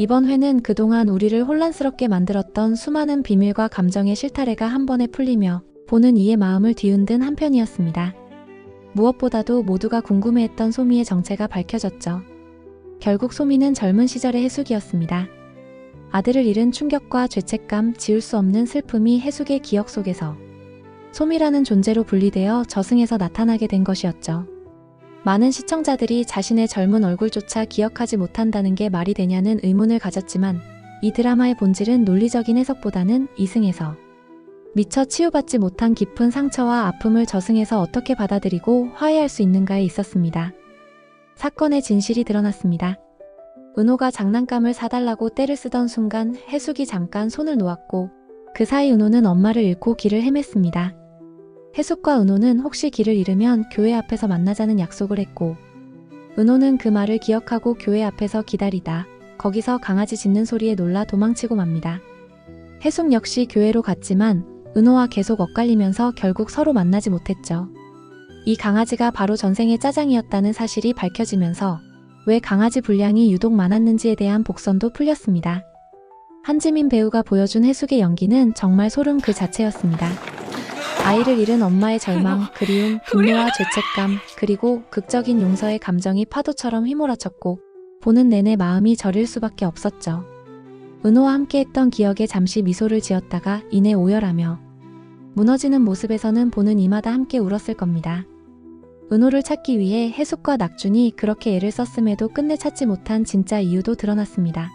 이번 회는 그동안 우리를 혼란스럽게 만들었던 수많은 비밀과 감정의 실타래가 한 번에 풀리며 보는 이의 마음을 뒤흔든 한 편이었습니다. 무엇보다도 모두가 궁금해했던 소미의 정체가 밝혀졌죠. 결국 소미는 젊은 시절의 해숙이었습니다. 아들을 잃은 충격과 죄책감, 지울 수 없는 슬픔이 해숙의 기억 속에서 소미라는 존재로 분리되어 저승에서 나타나게 된 것이었죠. 많은 시청자들이 자신의 젊은 얼굴조차 기억하지 못한다는 게 말이 되냐는 의문을 가졌지만 이 드라마의 본질은 논리적인 해석보다는 이승에서 미처 치유받지 못한 깊은 상처와 아픔을 저승에서 어떻게 받아들이고 화해할 수 있는가에 있었습니다. 사건의 진실이 드러났습니다. 은호가 장난감을 사달라고 떼를 쓰던 순간 해숙이 잠깐 손을 놓았고 그 사이 은호는 엄마를 잃고 길을 헤맸습니다. 해숙과 은호는 혹시 길을 잃으면 교회 앞에서 만나자는 약속을 했고 은호는 그 말을 기억하고 교회 앞에서 기다리다 거기서 강아지 짖는 소리에 놀라 도망치고 맙니다. 해숙 역시 교회로 갔지만 은호와 계속 엇갈리면서 결국 서로 만나지 못했죠. 이 강아지가 바로 전생의 짜장이었다는 사실이 밝혀지면서 왜 강아지 분량이 유독 많았는지에 대한 복선도 풀렸습니다. 한지민 배우가 보여준 해숙의 연기는 정말 소름 그 자체였습니다. 아이를 잃은 엄마의 절망, 그리움, 분노와 죄책감, 그리고 극적인 용서의 감정이 파도처럼 휘몰아쳤고 보는 내내 마음이 저릴 수밖에 없었죠. 은호와 함께했던 기억에 잠시 미소를 지었다가 이내 오열하며 무너지는 모습에서는 보는 이마다 함께 울었을 겁니다. 은호를 찾기 위해 해숙과 낙준이 그렇게 애를 썼음에도 끝내 찾지 못한 진짜 이유도 드러났습니다.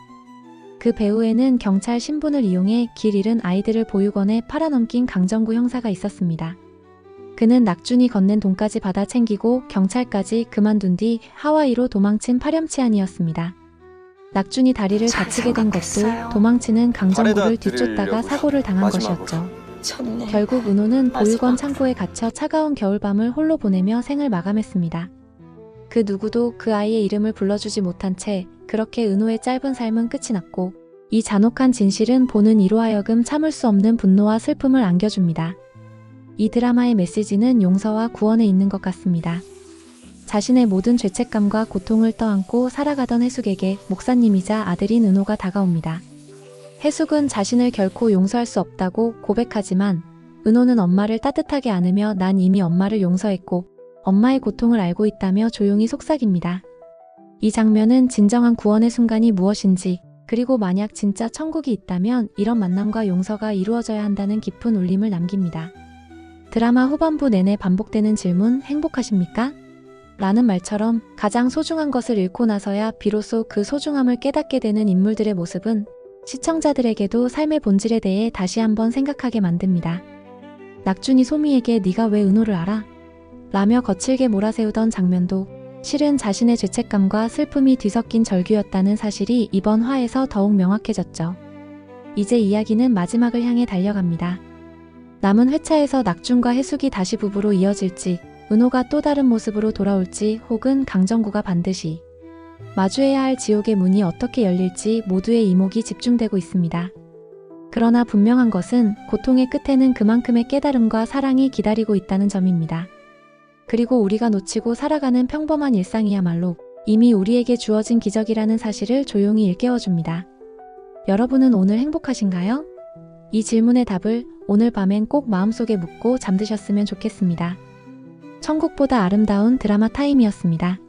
그 배후에는 경찰 신분을 이용해 길 잃은 아이들을 보육원에 팔아넘긴 강정구 형사가 있었습니다. 그는 낙준이 건넨 돈까지 받아 챙기고 경찰까지 그만둔 뒤 하와이로 도망친 파렴치한이었습니다. 낙준이 다리를 잘 다치게 된 것도. 도망치는 강정구를 뒤쫓다가. 사고를 당한. 것이었죠. 좋네. 결국 은호는 마지막. 보육원 창고에 갇혀 차가운 겨울밤을 홀로 보내며 생을 마감했습니다. 그 누구도 그 아이의 이름을 불러주지 못한 채 그렇게 은호의 짧은 삶은 끝이 났고 이 잔혹한 진실은 보는 이로 하여금 참을 수 없는 분노와 슬픔을 안겨줍니다. 이 드라마의 메시지는 용서와 구원에 있는 것 같습니다. 자신의 모든 죄책감과 고통을 떠안고 살아가던 해숙에게 목사님이자 아들인 은호가 다가옵니다. 해숙은 자신을 결코 용서할 수 없다고 고백하지만 은호는 엄마를 따뜻하게 안으며 난 이미 엄마를 용서했고 엄마의 고통을 알고 있다며 조용히 속삭입니다. 이 장면은 진정한 구원의 순간이 무엇인지 그리고 만약 진짜 천국이 있다면 이런 만남과 용서가 이루어져야 한다는 깊은 울림을 남깁니다. 드라마 후반부 내내 반복되는 질문 행복하십니까? 라는 말처럼 가장 소중한 것을 잃고 나서야 비로소 그 소중함을 깨닫게 되는 인물들의 모습은 시청자들에게도 삶의 본질에 대해 다시 한번 생각하게 만듭니다. 낙준이 소미에게 네가 왜 은호를 알아? 라며 거칠게 몰아세우던 장면도 실은 자신의 죄책감과 슬픔이 뒤섞인 절규였다는 사실이 이번 화에서 더욱 명확해졌죠. 이제 이야기는 마지막을 향해 달려갑니다. 남은 회차에서 낙준과 해숙이 다시 부부로 이어질지, 은호가 또 다른 모습으로 돌아올지, 혹은 강정구가 반드시 마주해야 할 지옥의 문이 어떻게 열릴지 모두의 이목이 집중되고 있습니다. 그러나 분명한 것은 고통의 끝에는 그만큼의 깨달음과 사랑이 기다리고 있다는 점입니다. 그리고 우리가 놓치고 살아가는 평범한 일상이야말로 이미 우리에게 주어진 기적이라는 사실을 조용히 일깨워줍니다. 여러분은 오늘 행복하신가요? 이 질문의 답을 오늘 밤엔 꼭 마음속에 묻고 잠드셨으면 좋겠습니다. 천국보다 아름다운 드라마 타임이었습니다.